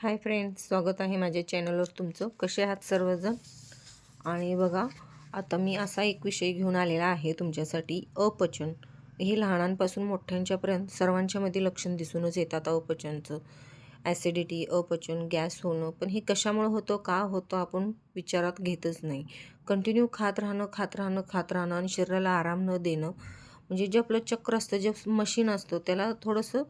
Hi friends स्वागत आहे माझ्या चॅनलवर तुमचं. कसे आहात सर्वजण? आणि बघा आता मी असा एक विषय घेऊन आलेला आहे तुमच्यासाठी. अपचन. हे लहानांपासून मोठ्यांच्यापर्यंत सर्वांच्यामध्ये लक्षण दिसूनच येतात अपचनचं. ॲसिडिटी अपचन गॅस होणं. पण हे कशामुळे होतं का होतं आपण विचारात घेतच नाही. कंटिन्यू खात राहणं खात राहणं खात राहणं आणि शरीराला आराम न देणं. म्हणजे जे आपलं चक्र असतं जे मशीन असतं त्याला थोडंसं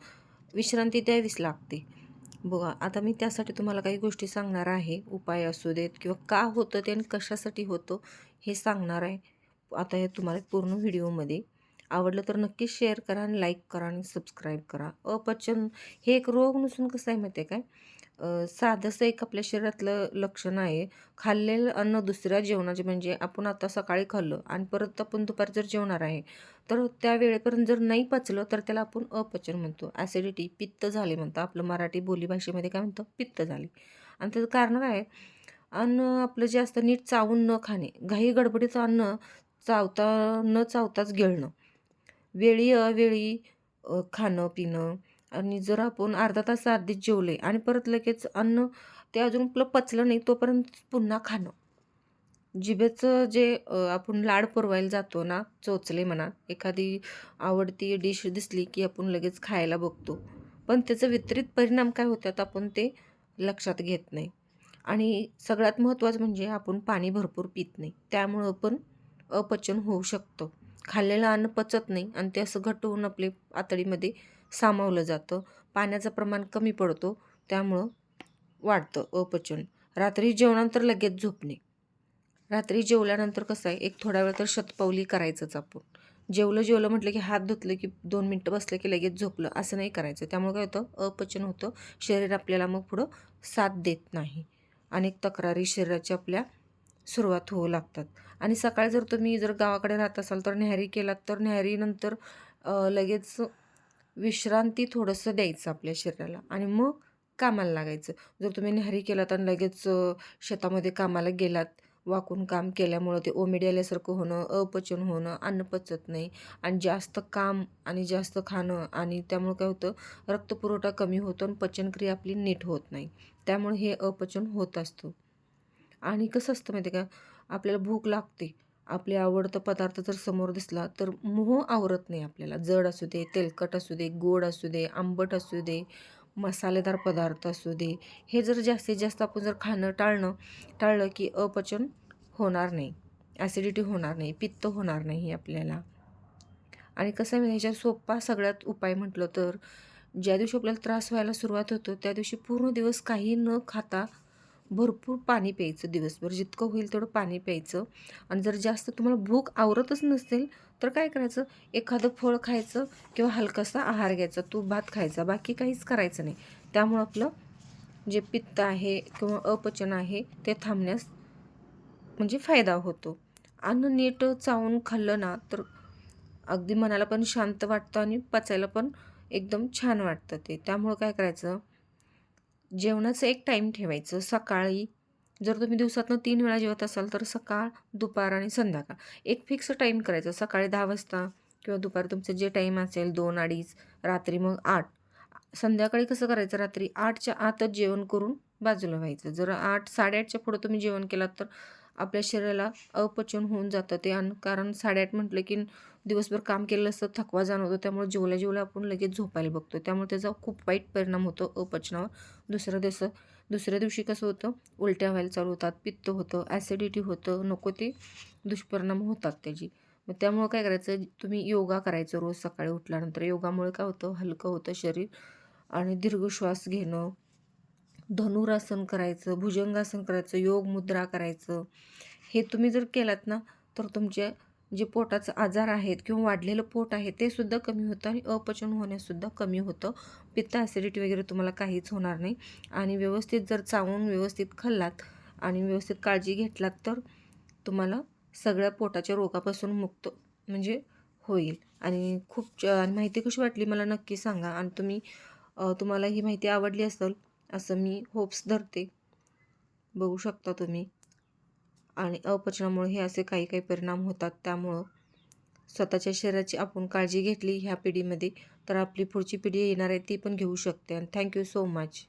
विश्रांती द्यावीच लागते. बघा आता मी त्यासाठी तुम्हाला काही गोष्टी सांगणार आहे. उपाय असू देत किंवा का होतं ते आणि कशासाठी होतं हे सांगणार आहे. आता हे तुम्हाला पूर्ण व्हिडिओमध्ये आवडलं तर नक्कीच शेअर करा आणि लाईक करा आणि सबस्क्राईब करा. अपचन हे एक रोग नसून कसं आहे माहिती आहे काय? साधंसं एक आपल्या शरीरातलं लक्षण आहे. खाल्लेलं अन्न दुसऱ्या जेवणाचे म्हणजे आपण आता सकाळी खाल्लं आणि परत आपण दुपार जर जेवणार आहे तर त्या वेळेपर्यंत जर नाही पचलं तर त्याला आपण अपचन म्हणतो. ॲसिडिटी पित्त झाले म्हणतो. आपलं मराठी बोलीभाषेमध्ये काय म्हणतं? पित्त झाले. आणि त्याचं कारण काय अन्न आपलं जे असतं नीट चावून न खाणे. घाई गडबडीचं अन्न चावता न चावताच गिळणं. वेळी अवेळी खाणं पिणं. आणि जर आपण अर्धा तास आधीच जेवले आणि परत लगेच अन्न ते अजून आपलं पचलं नाही तोपर्यंत पुन्हा खाणं. जिभेचं जे आपण लाड पुरवायला जातो ना चोचले म्हणा एखादी आवडती डिश दिसली की आपण लगेच खायला बघतो. पण त्याचं वितरित परिणाम काय होतात आपण ते लक्षात घेत नाही. आणि सगळ्यात महत्त्वाचं म्हणजे आपण पाणी भरपूर पित नाही. त्यामुळं पण अपचन होऊ शकतं. खाल्लेलं अन्न पचत नाही आणि ते असं घट्ट होऊन आपले आतडीमध्ये सामावलं जातं. पाण्याचं प्रमाण कमी पडतो त्यामुळं वाढतं अपचन. रात्री जेवणानंतर लगेच झोपणे. रात्री जेवल्यानंतर कसं आहे एक थोडा वेळ तर शतपावली करायचंच आपण. जेवलं जेवलं म्हटलं की हात धुतलं की दोन मिनटं बसलं की लगेच झोपलं असं नाही करायचं. त्यामुळे काय होतं अपचन होतं. शरीर आपल्याला मग पुढं साथ देत नाही. अनेक तक्रारी शरीराच्या आपल्या सुरुवात होऊ लागतात. आणि सकाळी जर तुम्ही जर गावाकडे राहत असाल तर न्याहारी केलात तर न्याहारीनंतर लगेच विश्रांती थोडंसं द्यायचं आपल्या शरीराला आणि मग कामाला लागायचं. जर तुम्ही न्याहारी केलात आणि लगेच शेतामध्ये कामाला गेलात वाकून काम केल्यामुळं ते ओमिडी आल्यासारखं होणं अपचन होणं अन्न पचत नाही आणि जास्त काम आणि जास्त खाणं आणि त्यामुळं काय होतं रक्तपुरवठा कमी होतो आणि पचनक्रिया आपली नीट होत नाही. त्यामुळे हे अपचन होत असतं. आणि कसं असतं माहिती का? आपल्याला भूक लागते. आपले आवडतं पदार्थ जर समोर दिसला तर मोह आवरत नाही आपल्याला. जड असू दे तेलकट असू दे गोड असू दे आंबट असू दे मसालेदार पदार्थ असू दे हे जर जास्तीत जास्त आपण जर खाणं टाळणं टाळलं की अपचन होणार नाही. ॲसिडिटी होणार नाही पित्त होणार नाही आपल्याला. आणि कसं आहे ह्याच्यात सोपा सगळ्यात उपाय म्हटलं तर ज्या दिवशी आपल्याला त्रास व्हायला सुरुवात होतो त्या दिवशी पूर्ण दिवस काही न खाता भरपूर पाणी प्यायचं दिवसभर. जितकं होईल तेवढं पाणी प्यायचं. आणि जर जास्त तुम्हाला भूक आवरतच नसेल तर काय करायचं? एखादं फळ खायचं किंवा हलकासा आहार घ्यायचा. तूप भात खायचा. बाकी काहीच करायचं नाही. त्यामुळं आपलं जे पित्त आहे किंवा अपचन आहे ते थांबण्यास म्हणजे फायदा होतो. अन्न नीट चावून खाल्लं ना तर अगदी मनाला पण शांत वाटतं आणि पचायला पण एकदम छान वाटतं ते. त्यामुळं काय करायचं? जेवणाचं एक टाईम ठेवायचं. सकाळी जर तुम्ही दिवसातनं तीन वेळा जेवत असाल तर सकाळ दुपार आणि संध्याकाळ. एक फिक्स टाईम करायचं. सकाळी दहा वाजता किंवा दुपारी तुमचं जे टाईम असेल दोन अडीच रात्री मग आठ. संध्याकाळी कसं करायचं? रात्री आठच्या आतच जेवण करून बाजूला व्हायचं. जर आठ साडेआठच्या पुढं तुम्ही जेवण केलात तर आपल्या शरीराला अपचन होऊन जातं ते. आणि कारण साडेआठ म्हटलं की दिवसभर काम केलं असतं थकवा जाणवतो. त्यामुळे जेवल्या जेवल्या आपण लगेच झोपायला बघतो. त्यामुळे त्याचा खूप वाईट परिणाम होतो अपचनावर. दुसऱ्या दिवस दुसऱ्या दिवशी कसं होतं उलट्या व्हायला चालू होतात पित्त होतं ॲसिडिटी होतं नको ते दुष्परिणाम होतात त्याची. मग त्यामुळं काय करायचं तुम्ही योगा करायचं रोज सकाळी उठल्यानंतर. योगामुळे काय होतं हलकं होतं शरीर आणि दीर्घ श्वास घेणं धनुरासन करायचं भुजंगासन करायचं योग मुद्रा करायचं. हे तुम्ही जर केलात ना तर तुमचे जे पोटाचं आजार आहेत किंवा वाढलेलं पोट आहे ते सुद्धा कमी होतं आणि अपचन होण्यासुद्धा कमी होतं. पित्त ॲसिडिटी वगैरे तुम्हाला काहीच होणार नाही. आणि व्यवस्थित जर चावून व्यवस्थित खाल्लात आणि व्यवस्थित काळजी घेतलात तर तुम्हाला सगळ्या पोटाच्या रोगापासून मुक्त म्हणजे होईल. आणि खूप आणि माहिती कशी वाटली मला नक्की सांगा. आणि तुम्ही तुम्हाला ही माहिती आवडली असेल असं मी होप्स धरते. बघू शकता तुम्ही. आणि अपचनामुळे हे असे काही काही परिणाम होतात. त्यामुळं स्वतःच्या शरीराची आपण काळजी घेतली ह्या पिढीमध्ये तर आपली पुढची पिढी येणार आहे ती पण घेऊ शकते. आणि थँक्यू सो मच